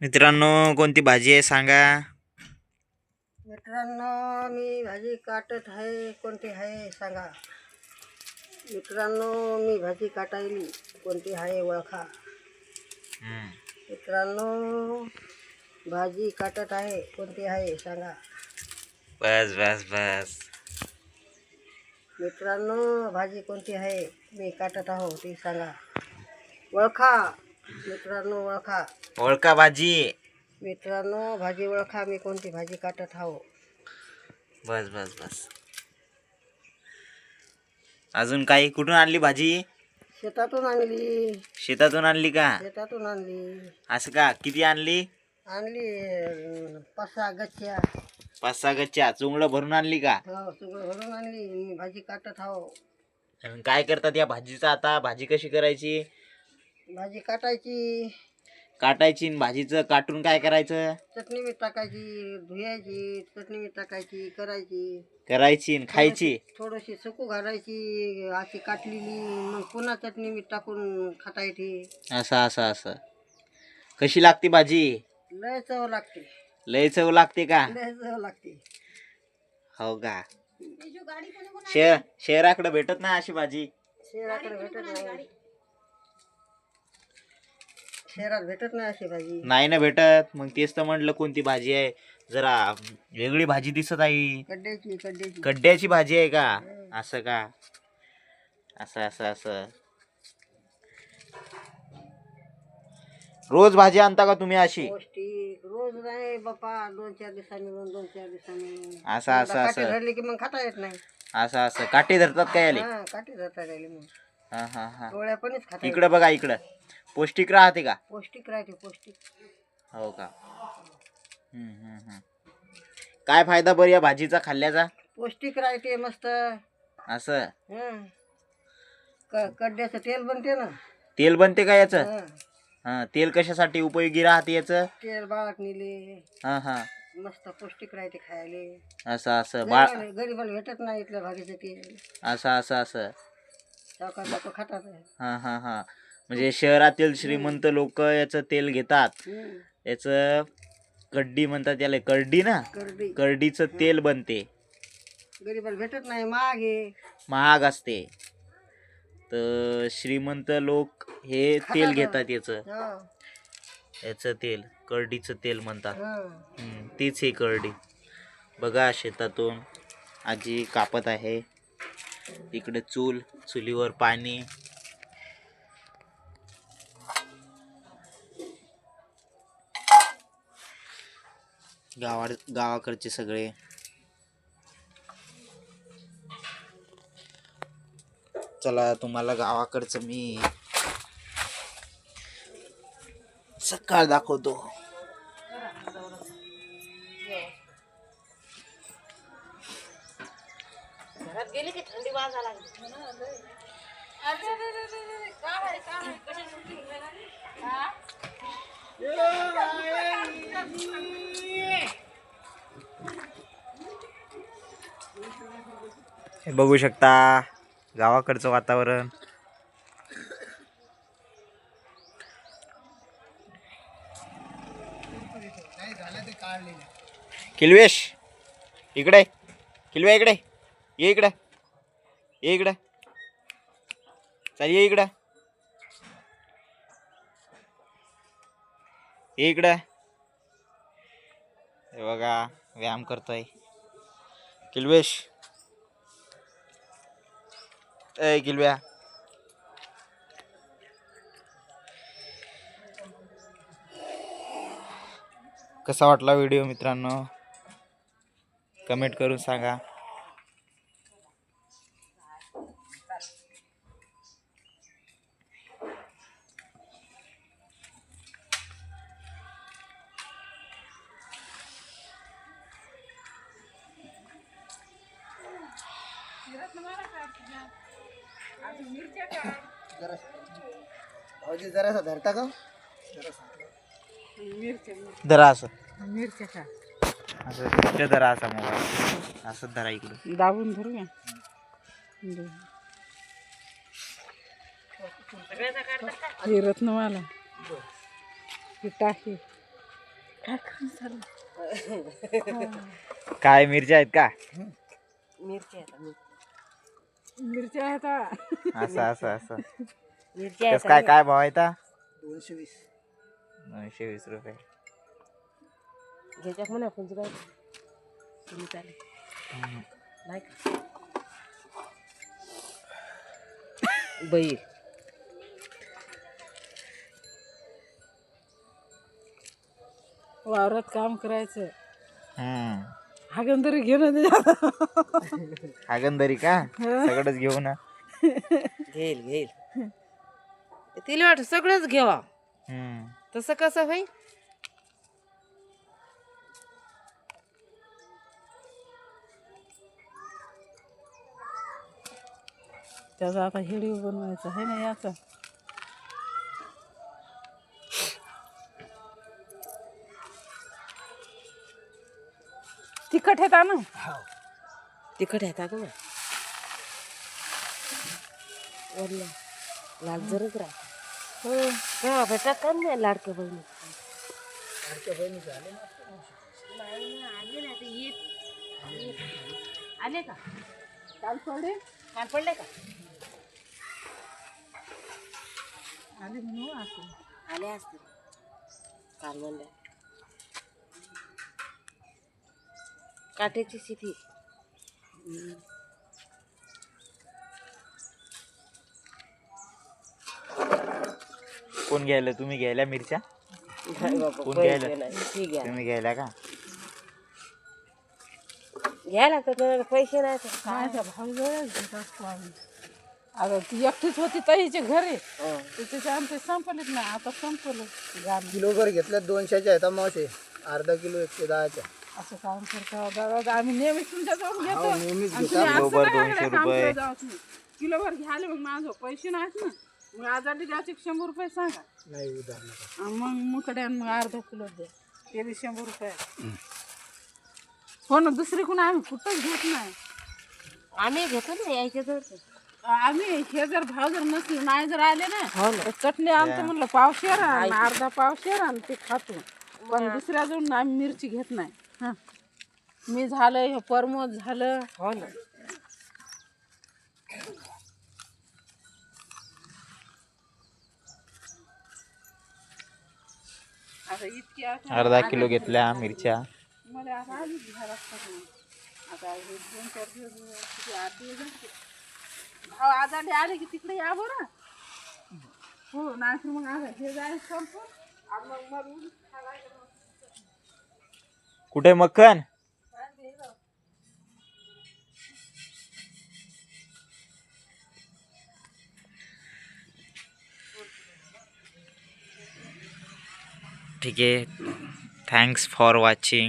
मित्रांनो कोणती भाजी आहे सांगा? मित्रांनो मी भाजी काटत आहे. कोणती आहे सांगा? मित्रांनो मी भाजी काटायली. कोणती आहे ओळखा. मित्रांनो भाजी काटत आहे. कोणती आहे सांगा? बस बस बस. मित्रांनो भाजी कोणती आहे? मी काटत आहो ती सांगा. ओळखा मित्रांनो ओळखा ओळखा भाजी. मित्रांनो भाजी ओळखा मी कोणती भाजी काटत आहो? बस बस बस. अजून काही कुठून आणली भाजी? शेतातून आणली. शेतातून आणली का? शेतातून आणली. असं का? किती आणली? आणली पाच सहा गच्च्या. पाच सहा गच्च्या चुंगडं भरून आणली का? हो सगळं भरून आणली मी भाजी काटत आणि काय करतात या भाजीचं आता? भाजी कशी करायची? भाजी काटायची. काटायची आणि भाजीचं काटून काय करायचं? चटणी मीठ टाकायची धुयायची चटणी मीठ टाकायची करायची. करायची आणि खायची? थोडीशी सुकू घालायची अशी काटलेली. मग पुन्हा चटणी मीठ टाकून खाटायची असं असं असं. कशी लागते भाजी? लय चव लागते. लय चव लागते का? लय चव लागते. हो का? शहर शहराकडे भेटत नाही अशी भाजी. शहराकडे भेटत नाही. शहरात भेटत नाही अशी भाजी. नाही ना भेटत. मग तेच तर म्हटलं कोणती भाजी आहे? जरा वेगळी भाजी दिसत आहे. कड्ड्याची कड्ड्याची भाजी आहे का? असं का? असं असं असं. रोज भाजी आणता का तुम्ही अशी? रोज नाही बापा दोन चार दिवसांनी दोन दोन चार दिवसांनी. असं असं काटे असं. धरले की मग खाता येत नाही. असं असं. काटे धरतात काय आले हा काटे धरता मग. हा हा हा. डोळ्या पणच खाता येत इकडं बघा इकडं. पौष्टिक राहते का? पौष्टिक राहते पौष्टिक. हो का? हम्म, हम्म, हम्म. काय फायदा बरं या भाजीचा खाल्ल्याचा? पौष्टिक राहते मस्त. असं. हं. क- तेल बनते ना. तेल बनते का याचं? हं. हा तेल कशासाठी उपयोगी राहते याचं? तेल बाळात नेले. हा हा. मस्त पौष्टिक राहते खायला. असं असं. बाळ गरीबाला भेटत नाही भाजीचं तेल. असं असं असं. सावकार लोक खातात. हा हा हा. म्हणजे शहरातील श्रीमंत लोक याचं तेल घेतात. हं. याचं कड्डी म्हणतात त्याला करडी ना? करडी करडीचं तेल बनते. गरीबाला भेटत नाही महाग आहे. महाग असते. तर श्रीमंत लोक हे तेल घेतात याचं. याचं तेल करडीचं तेल म्हणतात. हम्म, तीच ही करडी. बघा शेतातून आजी कापत आहे. इकडे चूल चुलीवर पाणी. गावा गावाकडचे सगळे. चला तुम्हाला गावाकडचं मी सकाळ दाखवतो. घरात गेली की थंडी वाजा लागली? हे बघू शकता गावाकडचं वातावरण. किलवेश इकडे. किलवे इकडे. ये इकडे. ये इकडे. चल ये इकडे. ये इकडे. हे बघा व्यायाम करतोय. किलवेश. ए किलव्या. कसा वाटला व्हिडिओ मित्रांनो? कमेंट करून सांगा. जरासा धरता का? धरा असं. मिरच्या का असं इकडे धरा असा मोबाईल. असं धरा इकडे दाबून धरूया. हे रत्नवाला हे टाके. काय मिरच्या आहेत का? मिरची आता मिरच्या आहेत. असं असं असं. मिरची कसं काय काय भाव आहे दोनशे वीस. दोनशे वीस रुपये. घ्यायच्यात म्हणा कोणती काय तुम्ही चालेल. नाही का? बैल वावरात काम करायचं. हम्म. हागंदरी दे हागंदरी का? सगळंच घेऊ ना. घेईल घेईल. तिला वाटत सगळंच घेवा. हम्म. तसं कसं भाई त्याचा आता हेडी बनवायचा आहे ना याचा. तिखट येता ना तिखट येतात ना वरलं लाल जरच राहत. हो केव्हा भेटतात का नाही लाडक्या बहिणी आले का? काल पडे काल पडले का? आले म्हणून असं. आले असतील. काल म्हणलं काट्याची स्थिती कोण घ्यायला? तुम्ही घ्यायला मिरच्या? कोण घ्यायला? नाही. ठीक आहे. तुम्ही घ्यायला का? घ्यायला लागतात ना, पैसे नाही तर काय? माझ्या भाऊ जवळच घेत असतो आम्ही. आता ती एकटीच होती ताईच्या घरी. हं. आमचे संपलेत ना आता संपलं. गाणं किलोभर घेतल्या दोनशेच्या आहेत मावशे. अर्धा किलो एकशे दहाच्या. असं काम करता. दादा आम्ही नेहमी तुमच्या जाऊन घेतो. नेहमीच. किलोभर घ्यायला मग माझं पैसे नाहीत ना. मग आजारी द्यायचे शंभर रुपये सांगा. नाही उदाहरण मग मुकडे मग अर्धा किलो द्या ते बी शंभर रुपये. हो ना दुसरी कोण आम्ही कुठंच घेत नाही. आम्ही घेतो ना यायच्या जवळ आम्ही हे जर भाव जर नसले नाही जर आले ना हो ना. तर चटणी आणतो म्हणलं पावशेर आणि अर्धा पावशेर आणि ते खातो पण दुसऱ्या जवळ आम्ही मिरची घेत नाही. हा. मी झालं हे परमोद झालं. हो ना. आठ दिवस झाले. भाव आजारी आले की तिकडे या बरं. हो नाही मग आता हे जायचं संपून. मग कुठे मक्खन? থেকে থ্যাংকস ফর ওয়াচিং